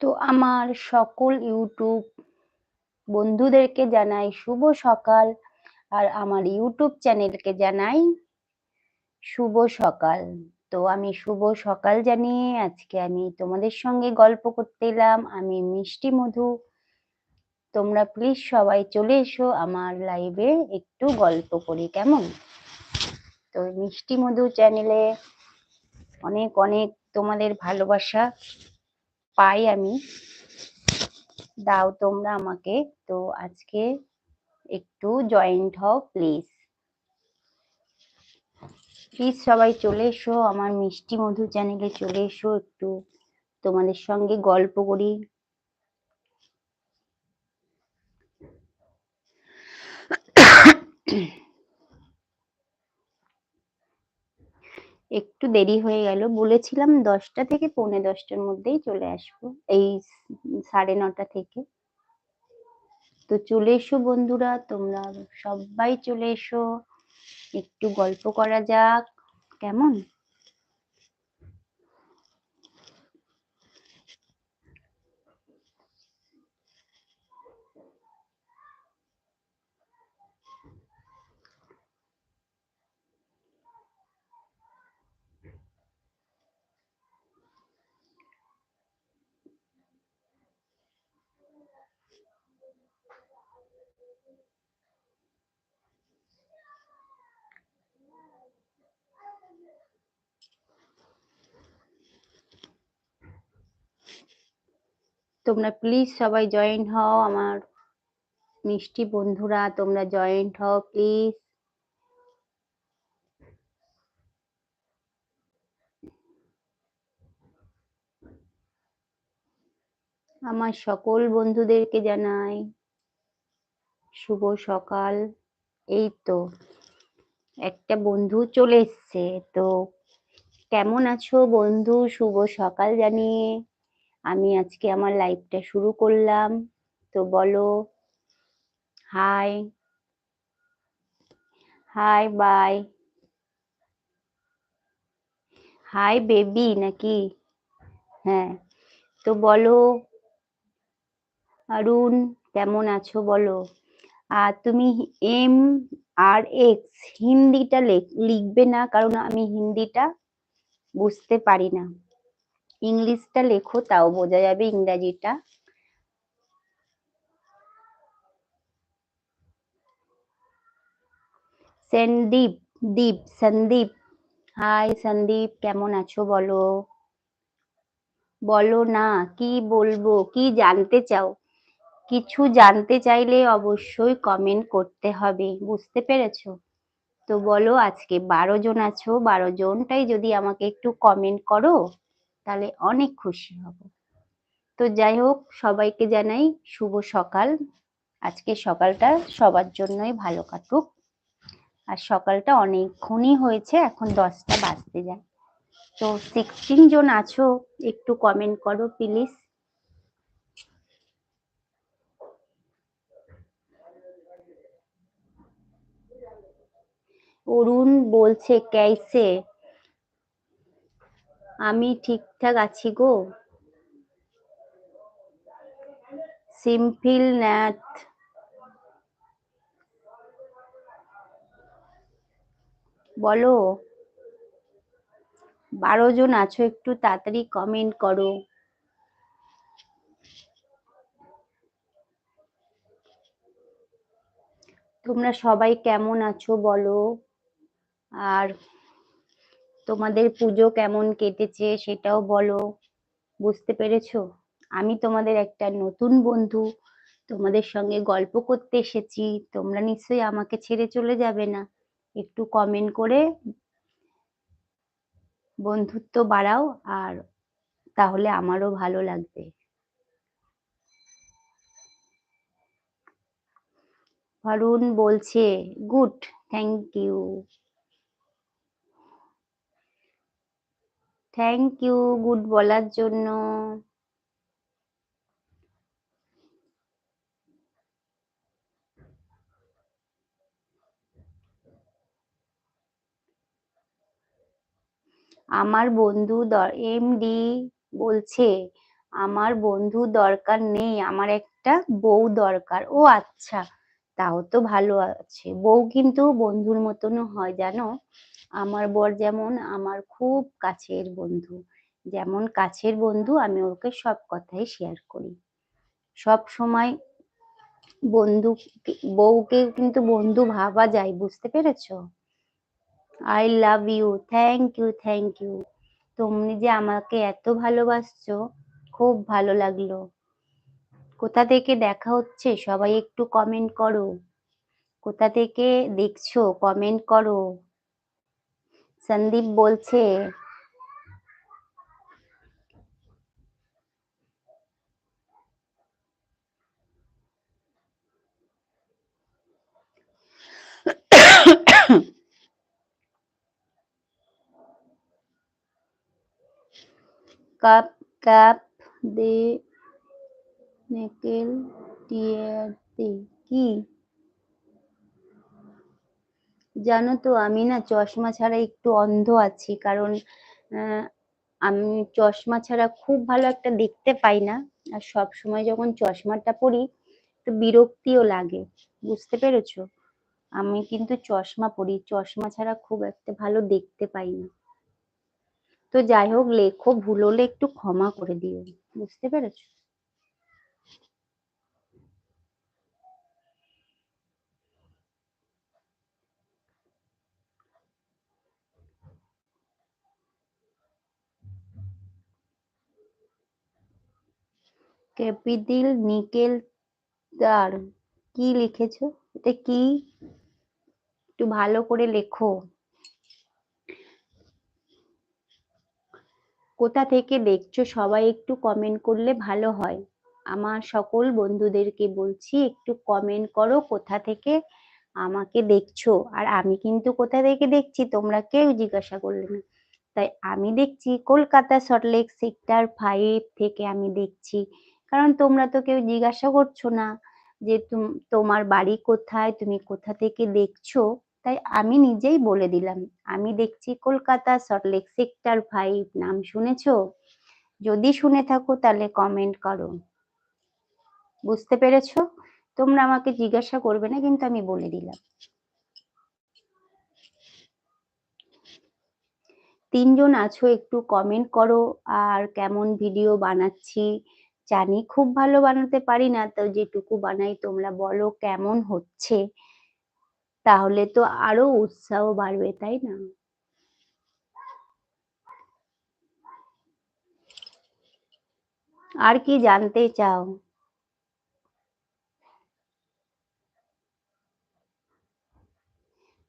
তো আমার সকল ইউটিউব বন্ধুদেরকে জানাই শুভ সকাল। আর আমার ইউটিউব চ্যানেলকে জানাই শুভ সকাল। তো আমি শুভ সকাল জানিয়ে আজকে আমি তোমাদের সঙ্গে গল্প করতে এলাম। আমি মিষ্টি মধু। তোমরা প্লিজ সবাই চলে এসো আমার লাইভে একটু গল্প করি, কেমন? তো মিষ্টি মধু চ্যানেলে অনেক অনেক তোমাদের ভালোবাসা। পাই আমি। দাও তোমরা আমাকে। তো আজকে একটু জয়েন্ট হও প্লিজ প্লিজ সবাই চলে এসো, আমার মিষ্টি মধু চ্যানেলে চলে এসো, একটু তোমাদের সঙ্গে গল্প করি। একটু দেরি হয়ে গেল। বলেছিলাম দশটা থেকে পৌনে দশটার মধ্যেই চলে আসব, এই সাড়ে নটা থেকে। তো চলে এসো বন্ধুরা, তোমরা সবাই চলে এসো। একটু গল্প করা যাক, কেমন? তোমরা প্লিজ সবাই জয়েন হও, আমার মিষ্টি বন্ধুরা, তোমরা জয়েন্ট হও প্লিজ আমার সকল বন্ধুদেরকে জানাই শুভ সকাল। এই তো, একটা বন্ধু চলে এসছে। তো কেমন আছো বন্ধু? শুভ সকাল জানিয়ে। আমি আজকে আমার লাইভটা শুরু করলাম। তো বলো hi hi bye hi baby নাকি? হ্যাঁ তো বলো, অরুণ কেমন আছো বলো? আর তুমি এম আর এক্স হিন্দিটা লিখবে না, কারণ আমি হিন্দিটা বুঝতে পারি না। ইংলিশটা লেখো, তাও বোঝা যাবে ইংরাজিটা। সন্দীপ, দীপ, সন্দীপ। হাই সন্দীপ, কেমন আছো বলো? বলো না, কি বলব, কি জানতে চাও? কিছু জানতে চাইলে অবশ্যই কমেন্ট করতে হবে, বুঝতে পেরেছ? তো বলো, আজকে বারো জন আছো, বারো জনটাই যদি আমাকে একটু কমেন্ট করো। তাহলে অনেক খুশি হব। তো যাই হোক, সবাইকে জানাই শুভ সকাল। আজকে সকালটা সবার জন্যই ভালো কাটুক। আর সকালটা অনেকক্ষণই হয়েছে, এখন দশটা বাজতে যায়। তো সিক্সটিন জন আছো, একটু কমেন্ট করো প্লিজ অরুণ বলছে কেসে আমি ঠিকঠাক আছি গো। সিম্পল ন্যাথ বলো, বারো জন আছো, একটু তাড়াতাড়ি কমেন্ট করো। তোমরা সবাই কেমন আছো বলো? আর তোমাদের পুজো কেমন কেটেছে সেটাও বলো। বুঝতে পেরেছ? আমি তোমাদের একটা নতুন বন্ধু, তোমাদের সঙ্গে গল্প করতে এসেছি। তোমরা নিশ্চয়ই আমাকে ছেড়ে চলে যাবে না। একটু কমেন্ট করে বন্ধুত্ব বাড়াও আর তাহলে আমারও ভালো লাগবে। ভারুন বলছে, good thank you thank you good বলার জন্য। আমার বন্ধু এমডি বলছে, আমার বন্ধু দরকার নেই, আমার একটা বউ দরকার। ও আচ্ছা তাও তো ভালো আছে। বউ কিন্তু বন্ধুর মতনও হয়, জানো? আমার বর যেমন আমার খুব কাছের বন্ধু। যেমন কাছের বন্ধু, আমি ওকে সব কথাই শেয়ার করি। সব সময় বন্ধু বউকে কিন্তু বন্ধু ভাবা যায়, বুঝতে পেরেছ? I love you thank you thank you তুমি যে আমাকে এত ভালোবাসছো, খুব ভালো লাগল। কোথা থেকে দেখা হচ্ছে? সবাই একটু কমেন্ট করো। কোথা থেকে দেখছ? কমেন্ট করো। সন্দীপ বলছে কাপ কাপ দে নেকেল টিয়াতে কি জানো তো, আমি না চশমা ছাড়া একটু অন্ধ আছি। কারণ আমি চশমা ছাড়া খুব ভালো একটা দেখতে পাই না। আর সব সময় যখন চশমাটা পরি তো বিরক্তিও লাগে। বুঝতে পেরেছ? আমি কিন্তু চশমা পরি। চশমা ছাড়া খুব একটা ভালো দেখতে পাই না। তো যাই হোক, লেখো, ভুল হলে একটু ক্ষমা করে দিও। বুঝতে পেরেছ? ক্যাপিটাল নিকেল তার কি লিখেছো? এটা কি? একটু ভালো করে লেখো। কোথা থেকে দেখছ? সবাই একটু কমেন্ট করলে ভালো হয়। আমার সকল বন্ধুদেরকে বলছি, একটু কমেন্ট করো কোথা থেকে আমাকে দেখছ। আর আমি কিন্তু কোথা থেকে দেখছি তোমরা কেউ জিজ্ঞাসা করলে না। তাই আমি দেখছি কলকাতা সল্টলেক সেক্টর ফাইভ থেকে আমি দেখছি। কারণ তোমরা তো কেউ জিজ্ঞাসা করছ না যে তোমার বাড়ি কোথায়, তুমি কোথা থেকে দেখছ। তাই আমি নিজেই বলে দিলাম, আমি দেখছি কলকাতা সল্টলেক সেক্টর ফাইভ নাম শুনেছো? যদি শুনে থাকো তাহলে কমেন্ট করো। বুঝতে পেরেছ? তোমরা আমাকে জিজ্ঞাসা করবে না, কিন্তু আমি বলে দিলাম। তিনজন আছো, একটু কমেন্ট করো, আর কেমন ভিডিও বানাচ্ছি? জানি, খুব ভালো বানাতে পারি না, তো যেটুকু বানাই তোমরা বলো কেমন হচ্ছে? তাহলে তো আরও উৎসাহ বাড়বে, তাই না? আর কি জানতে চাও?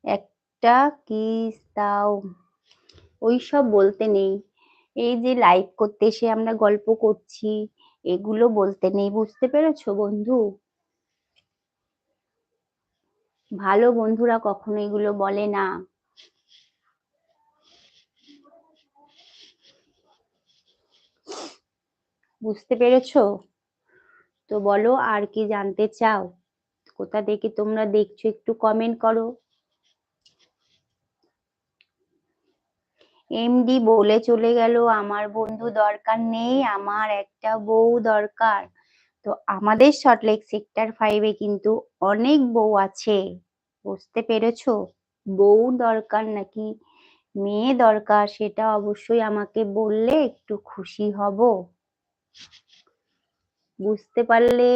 একটা কিস দাও ওইসব বলতে নেই। এই যে লাইভ করতে এসে আমরা গল্প করছি এগুলো বলতে নেই, বুঝতে পেরেছ বন্ধু? ভালো বন্ধুরা কখনো এগুলো বলে না। বুঝতে পেরেছ? তো বলো আর কি জানতে চাও। কোথা থেকে তোমরা দেখছ একটু কমেন্ট করো। এমডি বলে চলে গেল, আমার বন্ধু দরকার নেই, আমার একটা বউ দরকার। তো আমাদের সল্টলেক সেক্টর ফাইভে কিন্তু অনেক বউ আছে, বুঝতে পেরেছ? বউ দরকার নাকি মেয়ে দরকার, সেটা অবশ্যই আমাকে বললে একটু খুশি হব। বুঝতে পারলে?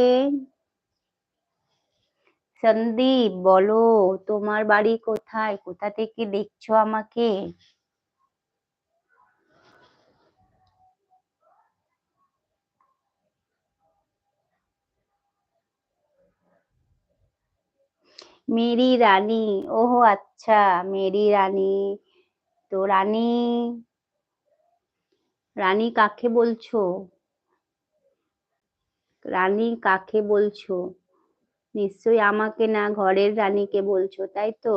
সন্দীপ, বলো, তোমার বাড়ি কোথায়? কোথা থেকে দেখছ আমাকে? মেরি রানী ওহো আচ্ছা মেরি রানী তো রানী রানী কাকে বলছো রানী কাকে বলছো নিশ্চয়ই আমাকে না ঘরের রানীকে বলছো তাই তো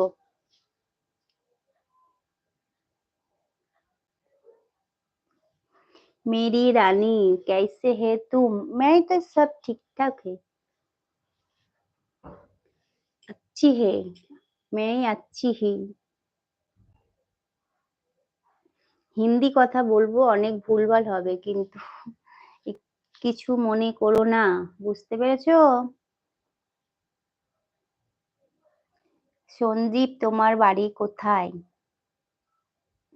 मेरी रानी कैसे है तुम मैं तो सब ठीक ठाक है अच्छी है मैं अच्छी ही হিন্দি কথা বলবো অনেক ভুলভাল হবে কিন্তু কিছু মনে করো না বুঝতে পেরেছো সঞ্জীব তোমার বাড়ি কোথায়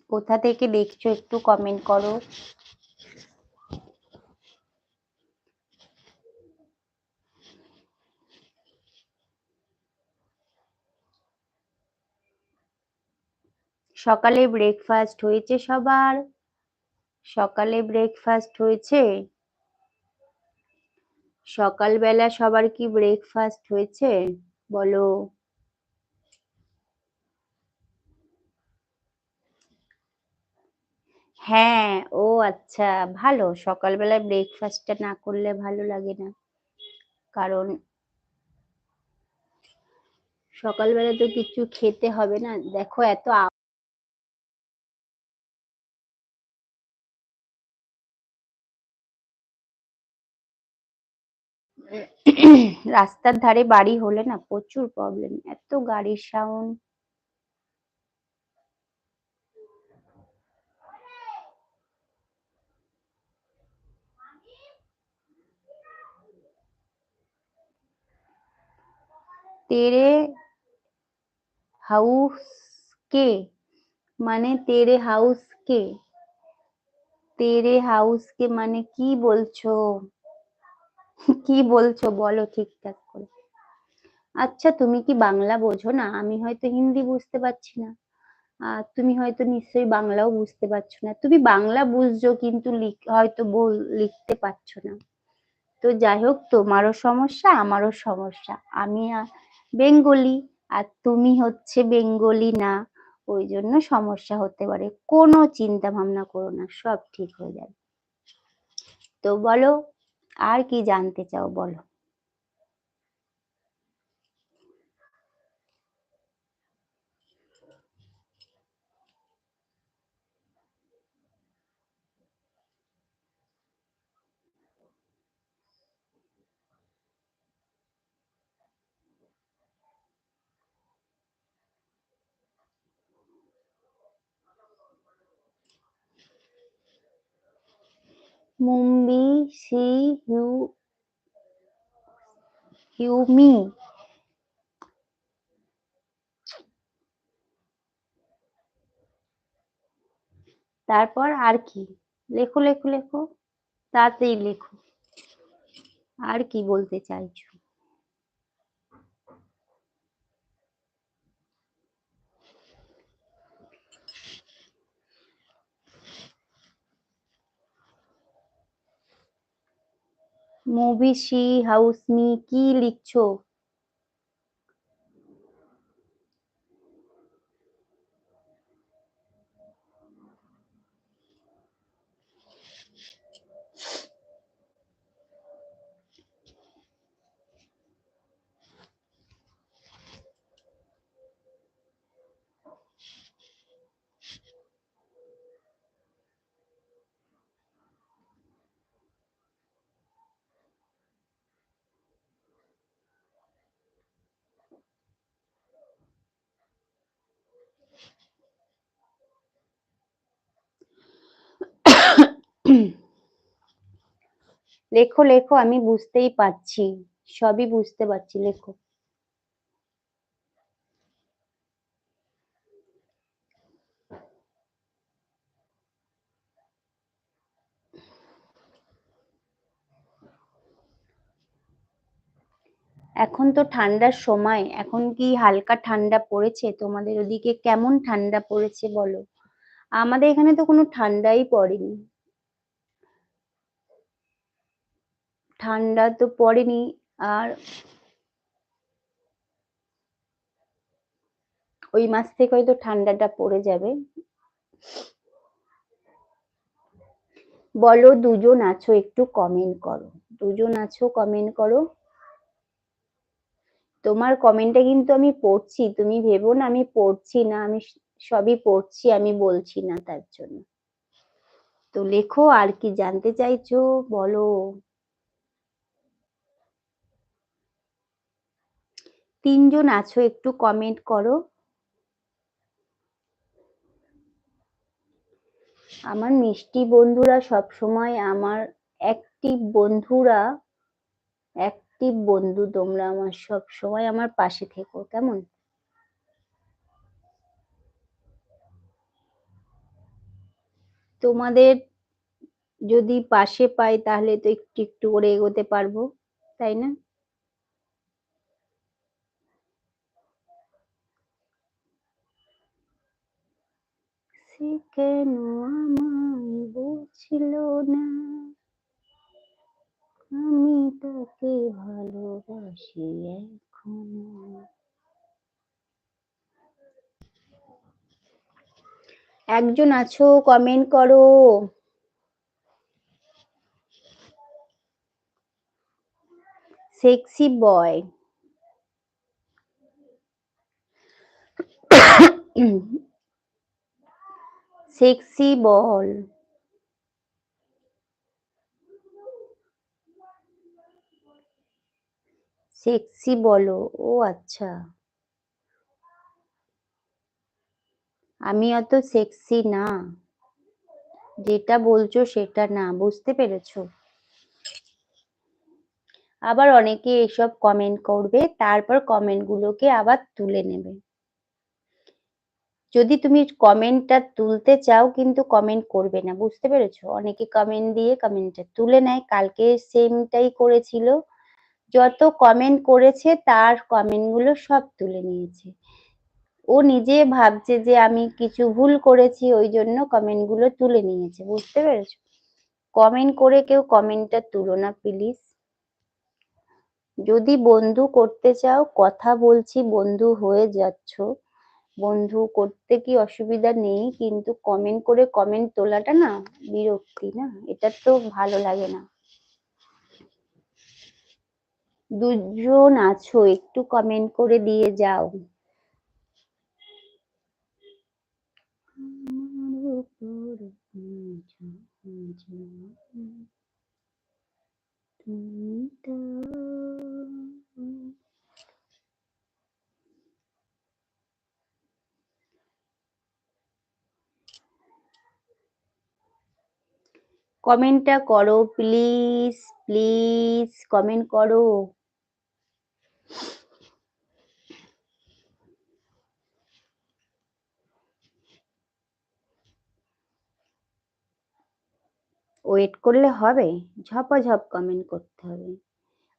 কোথা থেকে দেখছো একটু কমেন্ট করো সকালে ব্রেকফাস্ট হয়েছে সবার? সকালে ব্রেকফাস্ট হয়েছে? সকালবেলা সবার কি ব্রেকফাস্ট হয়েছে? বলো। হ্যাঁ ও আচ্ছা ভালো। সকালবেলায় ব্রেকফাস্টটা না করলে ভালো লাগে না। কারণ সকালবেলা তো কিছু খেতে হবে না। দেখো, এত রাস্তার ধারে বাড়ি হলে না প্রচুর প্রবলেম এত গাড়ির সাউন্ড তেরে হাউস কে মানে তেরে হাউস কে তেরে হাউস কে মানে কি বলছো? কি বলছো? বলো ঠিকঠাক করে। আচ্ছা তুমি কি বাংলা বোঝো না? আমি হয়তো হিন্দি বুঝতে পারছি না। আর তুমি হয়তো নিশ্চয়ই বাংলাও বুঝতে পারছ না। তুমি বাংলা বুঝছ কিন্তু হয়তো লিখতে পারছ না। তো যাই হোক, তোমারও সমস্যা, আমারও সমস্যা। আমি বেঙ্গলি, আর তুমি হচ্ছে বেঙ্গলি না। ওই জন্য সমস্যা হতে পারে। কোনো চিন্তা ভাবনা করো না, সব ঠিক হয়ে যাবে। তো বলো আর কি জানতে চাও বলো? সি হিউ হিউমি তারপর আর কি? লেখো লেখো লেখো, তাতেই লেখো। আর কি বলতে চাইছো? মুভি সি হাউস মি কি লিখছো? লেখো লেখো, আমি বুঝতেই পারছি। সবই বুঝতে পারছি, লেখো। এখন তো ঠান্ডার সময়, এখন কি হালকা ঠান্ডা পড়েছে? তোমাদের ওদিকে কেমন ঠান্ডা পড়েছে বলো? আমাদের এখানে তো কোনো ঠান্ডাই পড়েনি। ঠান্ডা তো পড়েনি, আর ওই মাস থেকে হয়তো ঠান্ডাটা পড়ে যাবে। বলো দুজন আছো, একটু কমেন্ট করো। দুজন আছো কমেন্ট করো। তোমার কমেন্টটা কিন্তু আমি পড়ছি, তুমি ভেবো না আমি পড়ছি না, আমি সবই পড়ছি, আমি বলছি না তার জন্য। তো লেখো আর কি জানতে চাইছো, বলো। তিনজন আছো, একটু কমেন্ট করো। আমার মিষ্টি বন্ধুরা সব সময় আমার অ্যাক্টিভ বন্ধুরা অ্যাক্টিভ বন্ধু তোমরা আমার সব সময় আমার পাশে থেকো, কেমন? তোমাদের যদি পাশে পাই তাহলে তো একটু একটু করে এগোতে পারব, তাই না? সে কেন আমায় বলছিল না। আমি তাকে ভালোবাসি এখনও। একজন আছো কমেন্ট করো। সেক্সি বয় সেক্সি বল সেক্সি বলো ও আচ্ছা। আমি অত সেক্সি না। যেটা বলছো সেটা না, বুঝতে পেরেছ? আবার অনেকে এসব কমেন্ট করবে, তারপর কমেন্ট গুলোকে আবার তুলে নেবে। যদি তুমি কমেন্টটা তুলতে চাও কিন্তু কমেন্ট করবে না, বুঝতে পেরেছ? অনেকে কমেন্ট দিয়ে কমেন্টটা তুলে নেয়। কালকে সেমটাই করেছিল। যত কমেন্ট করেছে, তার কমেন্টগুলো সব তুলে নিয়েছে। ও নিজে ভাবছে যে আমি কিছু ভুল করেছি, ওই জন্য কমেন্টগুলো তুলে নিয়েছে, বুঝতে পেরেছ? কমেন্ট করে কেউ কমেন্টটা তুলো না প্লিজ যদি বন্ধু করতে চাও, কথা বলছি, বন্ধু হয়ে যাচ্ছ। বন্ধু, করতে কি অসুবিধা নেই, কিন্তু কমেন্ট করে কমেন্ট তোলাটা না বিরক্তি না? এটা তো ভালো লাগে না। দুজন আছো, একটু কমেন্ট করে দিয়ে যাও। কমেন্টটা করো প্লিজ প্লিজ কমেন্ট করো। ওয়েট করলে হবে, ঝপাঝপ কমেন্ট করতে হবে।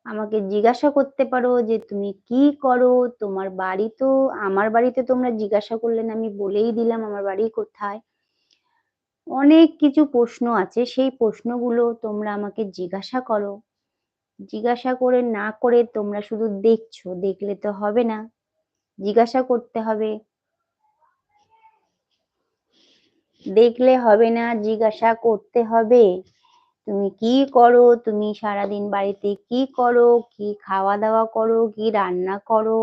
আমাকে জিজ্ঞাসা করতে পারো যে তুমি কি করো? তোমার বাড়ি তো, আমার বাড়িতে তোমরা জিজ্ঞাসা করলেন আমি বলেই দিলাম আমার বাড়ি কোথায়। অনেক কিছু প্রশ্ন আছে, সেই প্রশ্নগুলো তোমরা আমাকে জিজ্ঞাসা করো। জিজ্ঞাসা করে না করে তোমরা শুধু দেখছ, দেখলে তো হবে না। জিজ্ঞাসা করতে হবে। দেখলে হবে না, জিজ্ঞাসা করতে হবে। তুমি কি করো? তুমি সারাদিন বাড়িতে কি করো? কি খাওয়া দাওয়া করো? কি রান্না করো?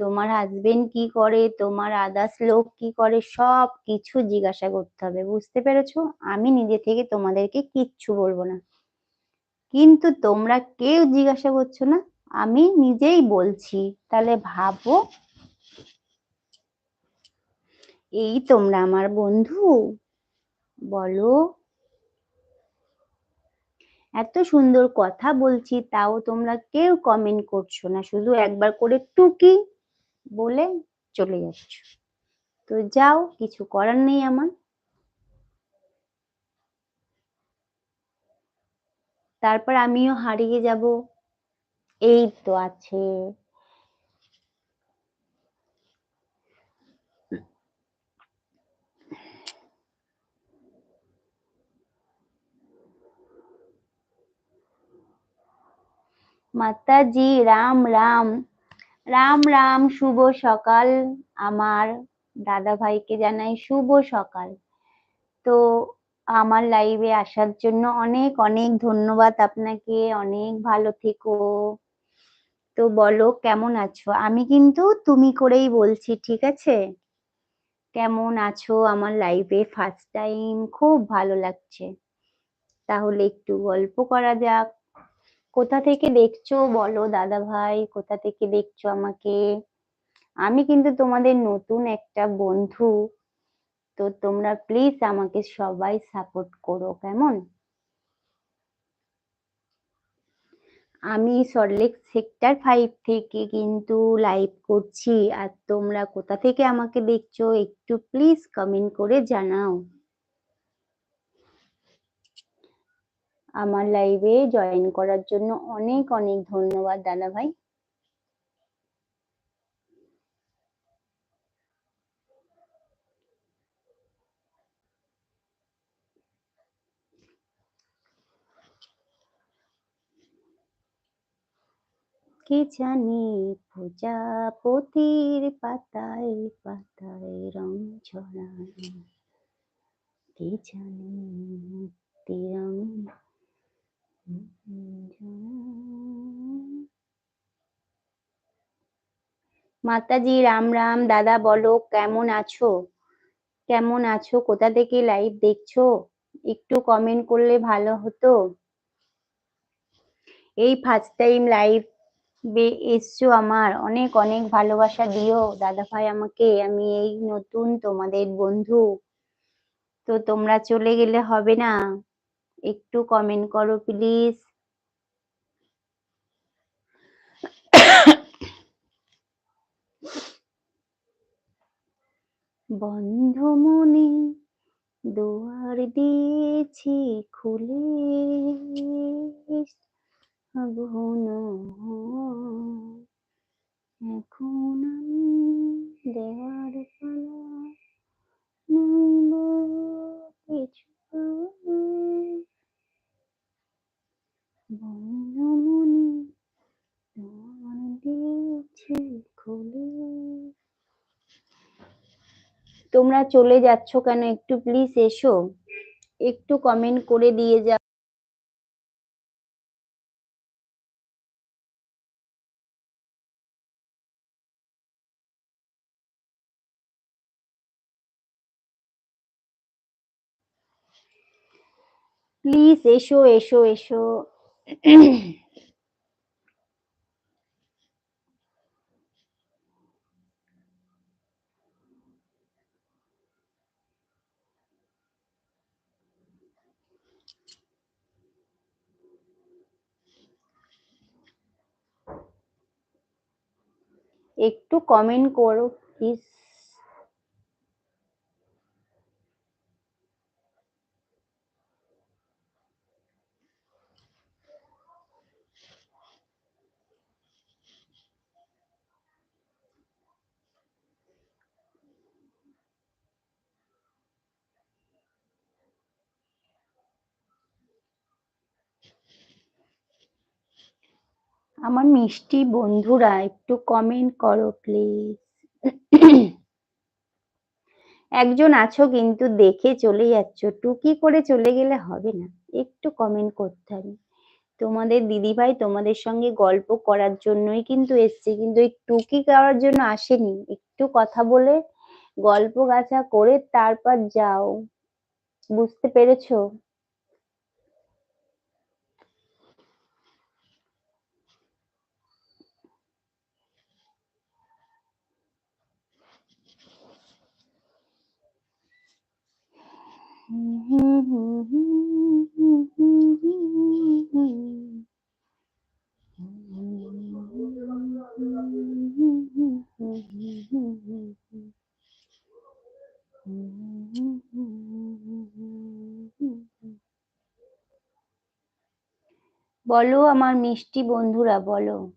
তোমার হাজবেন্ড কি করে, তোমার আদার্স লোক কি করে সব কিছু জিজ্ঞাসা করতে হবে, বুঝতে পেরেছ? আমি নিজে থেকে তোমাদেরকে কিচ্ছু বলব না। কিন্তু তোমরা কেউ জিজ্ঞাসা করছ না, আমি নিজেই বলছি। তাহলে ভাবো। এই তোমরা আমার বন্ধু। বলো। এত সুন্দর কথা বলছি, তাও তোমরা কেউ কমেন্ট করছ না, শুধু একবার করে টুকি। বলে চলে যাচ্ছ। তো যাও, কিছু করার নেই আমার। তারপর আমিও হারিয়ে যাব। এই তো আছে। মাতাজি, রাম রাম। রাম রাম, শুভ সকাল। আমার দাদা ভাইকে জানাই শুভ সকাল। তো আমার লাইভে আসার জন্য অনেক অনেক ধন্যবাদ আপনাকে। অনেক ভালো থেকো। তো বলো, কেমন আছো? আমি কিন্তু তুমি করেই বলছি, ঠিক আছে? কেমন আছো? আমার লাইভে ফার্স্ট টাইম খুব ভালো লাগছে। তাহলে একটু গল্প করা যাক। কোথা থেকে দেখছ? বলো দাদা ভাই কোথা থেকে দেখছ আমাকে? আমি কিন্তু তোমাদের নতুন একটা বন্ধু। তো তোমরা প্লিজ আমাকে সবাই সাপোর্ট করো, কেমন? আমি সল্টলেক সেক্টর ফাইভ থেকে কিন্তু লাইভ করছি। আর তোমরা কোথা থেকে আমাকে দেখছ, একটু প্লিজ কমেন্ট করে জানাও। আমার লাইভে জয়েন করার জন্য অনেক অনেক ধন্যবাদ দাদা ভাই কে জানে প্রজাপতির পাতায় পাতায় রং ছড়ানো কে জানে মুক্তি রং মাতাজি, রাম রাম, দাদা বলো, কেমন আছো? কেমন আছো? কোথা থেকে লাইভ দেখছ? একটু কমেন্ট করলে ভালো হতো। এই ফার্স্ট টাইম লাইভ এসছো আমার। অনেক অনেক ভালোবাসা দিও। দাদা ভাই আমাকে, আমি এই নতুন তোমাদের বন্ধু। তো তোমরা চলে গেলে হবে না। একটু কমেন্ট করো প্লিজ বন্ধ মনে দুয়ার দিয়েছি খুলে। আগুন এখন আমি দেওয়ার পালা কিছু বন্ধ মনে দুয়ার দিয়েছি খুলে। তোমরা চলে যাচ্ছ কেন একটু প্লিজ এসো, একটু কমেন্ট করে দিয়ে যাও প্লিজ এসো এসো এসো। একটু কমেন্ট করো প্লিজ আমার মিষ্টি বন্ধুরা, একটু কমেন্ট করো প্লিজ একজন আছো কিন্তু দেখে চলে যাচ্ছ। টুকি করে চলে গেলে হবে না। একটু কমেন্ট করতে হবে। তোমাদের দিদিভাই তোমাদের সঙ্গে গল্প করার জন্যই কিন্তু এসছে, কিন্তু এই টুকি করার জন্য আসেনি। একটু কথা বলে গল্প গাছা করে তারপর যাও। বুঝতে পেরেছ? বলো আমার মিষ্টি বন্ধুরা, বলো।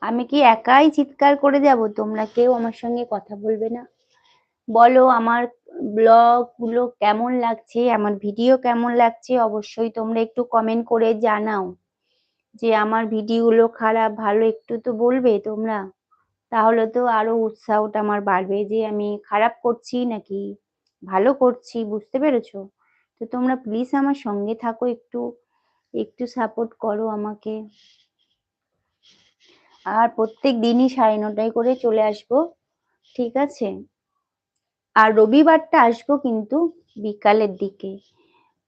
আমি কি একাই চিৎকার করে যাব? তোমরা কেউ আমার সঙ্গে কথা বলবে না? বলো আমার ব্লগগুলো কেমন লাগছে, আমার ভিডিও কেমন লাগছে অবশ্যই তোমরা একটু কমেন্ট করে জানাও যে আমার ভিডিও গুলো খারাপ, ভালো একটু তো বলবে তোমরা। তাহলে তো আরও উৎসাহটা আমার বাড়বে যে আমি খারাপ করছি নাকি ভালো করছি, বুঝতে পেরেছ? তো তোমরা প্লিজ আমার সঙ্গে থাকো, একটু একটু সাপোর্ট করো আমাকে। আর প্রত্যেক দিনই সাড়ে নটায় করে চলে আসব, ঠিক আছে? আর রবিবারটা আসব কিন্তু বিকালের দিকে।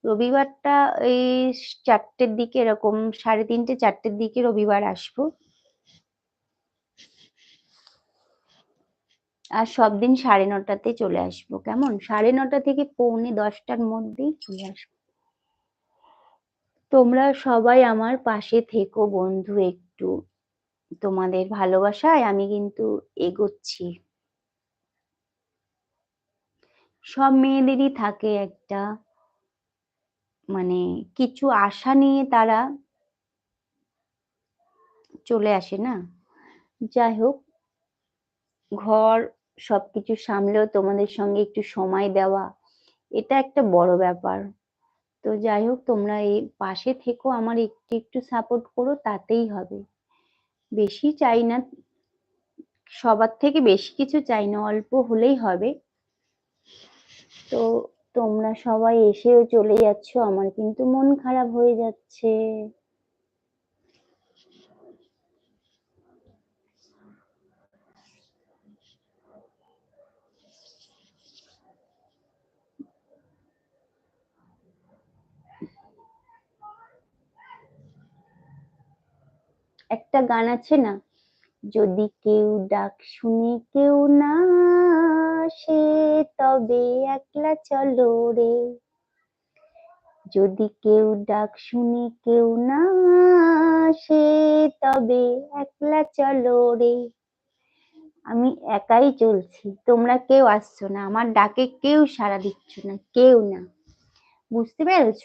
রবিবারটা এই চারটের দিকে এরকম, সাড়ে তিনটে, চারটের দিকে রবিবার আসব। আর সব দিন সাড়ে নটাতে চলে আসব, কেমন? সাড়ে নটা থেকে পৌনে দশটার মধ্যেই চলে আসব। তোমরা সবাই আমার পাশে থেকো বন্ধু, একটু তোমাদের ভালোবাসায় আমি কিন্তু এগোচ্ছি। সব মেয়েদেরই থাকে একটা মানে কিছু আশা নিয়ে তারা চলে আসে না? যাই হোক, ঘর সবকিছু সামলেও তোমাদের সঙ্গে একটু সময় দেওয়া, এটা একটা বড় ব্যাপার। তো যাই হোক, তোমরা এই পাশে থেকো, আমার একটু একটু সাপোর্ট করো, তাতেই হবে। বেশি চাই না, সবার থেকে বেশি কিছু চাই না, অল্প হলেই হবে। তো তোমরা সবাই এসেও চলে যাচ্ছ, আমার কিন্তু মন খারাপ হয়ে যাচ্ছে। একটা গান আছে না? যদি কেউ ডাক শুনে কেউ না সে তবে একলা চলো রে। যদি কেউ ডাক শুনে কেউ না সে তবে একলা চলো রে। আমি একাই চলছি, তোমরা কেউ আসছো না, আমার ডাকে কেউ সাড়া দিচ্ছ না, কেউ না। বুঝতে পেরেছ?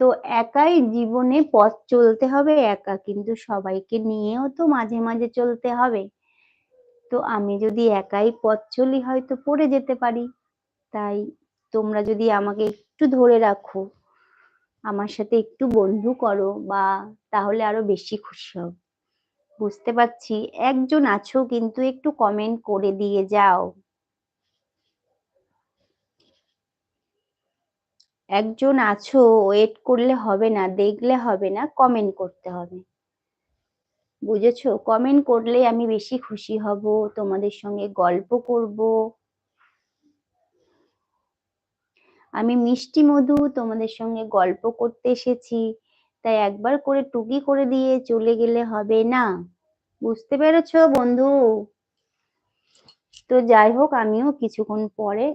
তো একাই জীবনে পথ চলতে হবে একা, কিন্তু সবাইকে নিয়েও তো মাঝে মাঝে চলতে হবে। তো আমি যদি একাই পথ চলি হয়তো পড়ে যেতে পারি। তাই তোমরা যদি আমাকে একটু ধরে রাখো, আমার সাথে একটু বন্ধু করো বা তাহলে আরও বেশি খুশি হব বুঝতে পারছি? একজন আছো কিন্তু একটু কমেন্ট করে দিয়ে যাও। একজন আছো ওয়েট করলে হবে না, দেখলে হবে না কমেন্ট করতে হবে। বুঝেছ? কমেন্ট করলে আমি বেশি খুশি হব, তোমাদের সঙ্গে গল্প করব। আমি মিষ্টি মধু তোমাদের সঙ্গে গল্প করতে এসেছি, তাই একবার করে টুকি করে দিয়ে চলে গেলে হবে না। বুঝতে পেরেছ বন্ধু? তো যাই হোক, আমিও কিছুক্ষণ পরে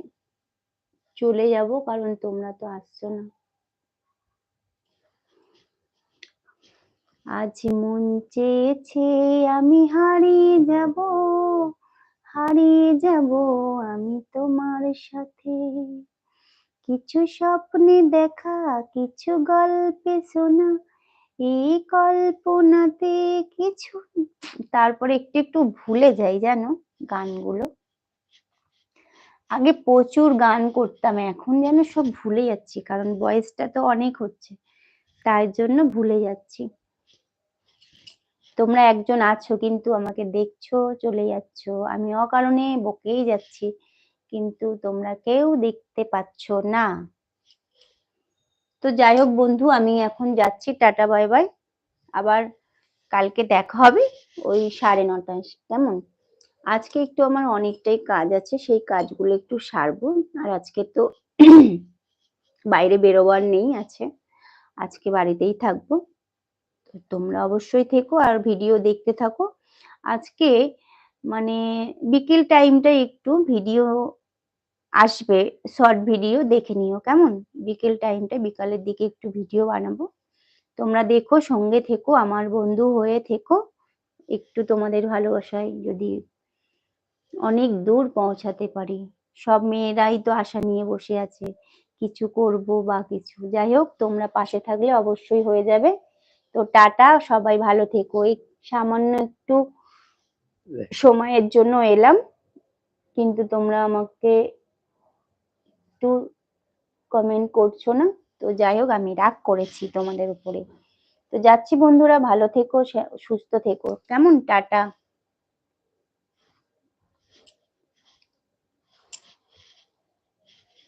চলে যাব, কারণ তোমরা তো আসছো না। আজ মন চেয়েছে আমি হারিয়ে যাব হারিয়ে যাব আমি তোমার সাথে। কিছু স্বপ্নে দেখা, কিছু গল্পে শোনা, এই কল্পনাতে কিছু তারপরে একটু একটু ভুলে যাই, জানো গানগুলো? আগে প্রচুর গান করতাম, এখন যেন সব ভুলে যাচ্ছি, কারণ বয়সটা তো অনেক হচ্ছে, তাই জন্য ভুলে যাচ্ছি। তোমরা একজন আছো কিন্তু আমাকে দেখছ, চলে যাচ্ছ, আমি অকারণে বকেই যাচ্ছি, কিন্তু তোমরা কেউ দেখতে পাচ্ছ না। তো যাই হোক বন্ধু, আমি এখন যাচ্ছি, টাটা, বাই বাই, আবার কালকে দেখা হবে ওই সাড়ে নটায়, কেমন? আজকে একটু আমার অনেকটাই কাজ আছে, সেই কাজগুলো একটু সারবো। আর আজকে তো বাইরে বেরোবার নেই আছে, আজকে বাড়িতেই থাকব। তোমরা অবশ্যই থেকো আর ভিডিও দেখতে থাকো। আজকে মানে বিকেল টাইমটা একটু ভিডিও আসবে, শর্ট ভিডিও দেখে নিও কেমন? বিকেল টাইমটা বিকালের দিকে একটু ভিডিও বানাবো। তোমরা দেখো, সঙ্গে থেকো, আমার বন্ধু হয়ে থেকো। একটু তোমাদের ভালোবাসায় যদি অনেক দূর পৌঁছাতে পারি। সব মেয়েরাই তো আশা নিয়ে বসে আছে। কিছু করব বা কিছু। যাই হোক, তোমরা পাশে থাকলে অবশ্যই হয়ে যাবে। তো টাটা, সবাই ভালো থেকো। এই সামান্য একটু সময়ের জন্য এলাম। কিন্তু তোমরা আমাকে একটু কমেন্ট করছ না? তো যাই হোক, আমি রাগ করেছি তোমাদের উপরে। তো যাচ্ছি বন্ধুরা, ভালো থেকো সুস্থ থেকো। কেমন? টাটা।